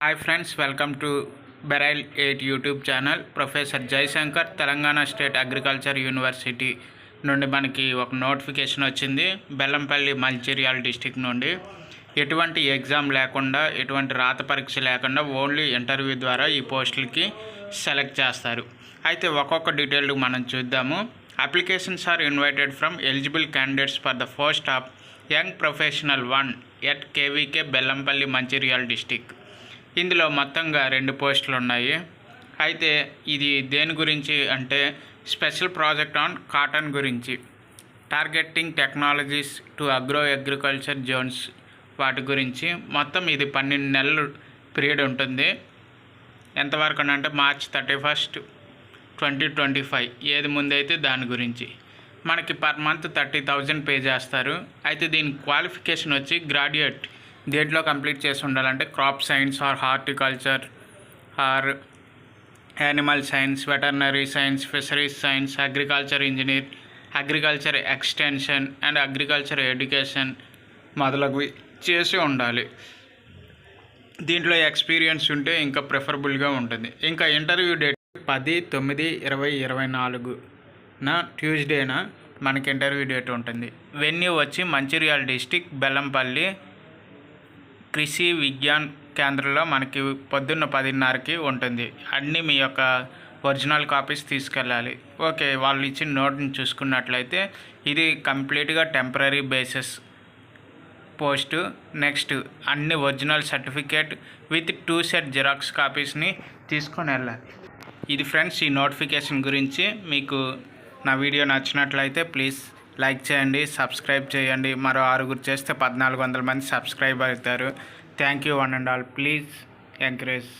Hi friends welcome to బెరైల్ eight YouTube channel professor Jayashankar Telangana state agriculture university నుండి మనకి ఒక notification వచ్చింది. Bellampalli Mancherial district నుండి. ఎటువంటి ఎగ్జామ్ లేకుండా ఎటువంటి రాత పరీక్ష లేకుండా ఓన్లీ ఇంటర్వ్యూ ద్వారా ఈ పోస్టులకి సెలెక్ట్ చేస్తారు. అయితే ఒక్కొక్క డీటెయిల్ మనం చూద్దాము. Applications are invited from eligible candidates for the post of young professional one at KVK Bellampalli Mancherial district ఇందులో మొత్తంగా రెండు పోస్టులు ఉన్నాయి. అయితే ఇది దేని గురించి అంటే స్పెషల్ ప్రాజెక్ట్ ఆన్ కాటన్ గురించి. Targeting technologies to agro agriculture zones వాటి గురించి మొత్తం ఇది పన్నెండు నెలలు పీరియడ్ ఉంటుంది. ఎంతవరకు అంటే March thirty first twenty twenty five ఏది ముందైతే దాని గురించి. మనకి per month thirty thousand pay చేస్తారు. అయితే దీని క్వాలిఫికేషన్ వచ్చి గ్రాడ్యుయేట్ దేంట్లో కంప్లీట్ చేసి ఉండాలంటే crop science or horticulture or animal science veterinary science fisheries science agriculture engineer agriculture extension and agriculture education మొదలగువి చేసి ఉండాలి. దీంట్లో ఎక్స్పీరియన్స్ ఉంటే ఇంకా ప్రిఫరబుల్గా ఉంటుంది. ఇంకా ఇంటర్వ్యూ డేట్ పది తొమ్మిది ఇరవై ఇరవై నాలుగున ట్యూస్డేన మనకి ఇంటర్వ్యూ డేట్ ఉంటుంది. వెన్యూ వచ్చి మంచిర్యాల డిస్టిక్ బెల్లంపల్లి కృషి విజ్ఞాన్ కేంద్రంలో మనకి పొద్దున్న పదిన్నరకి ఉంటుంది. అన్నీ మీ యొక్క ఒరిజినల్ కాపీస్ తీసుకెళ్ళాలి. ఓకే వాళ్ళు ఇచ్చిన నోట్ని చూసుకున్నట్లయితే ఇది కంప్లీట్గా టెంపరీ బేసిస్ పోస్ట్. నెక్స్ట్ అన్ని original certificate with two set xerox కాపీస్ని తీసుకొని వెళ్ళాలి. ఇది ఫ్రెండ్స్ ఈ నోటిఫికేషన్ గురించి మీకు నా వీడియో నచ్చినట్లయితే ప్లీజ్ లైక్ చేయండి సబ్స్క్రైబ్ చేయండి. మరో ఆరుగురు చేస్తే పద్నాలుగు వందల మంది సబ్స్క్రైబ్ అవుతారు. Thank you one and all. Please encourage.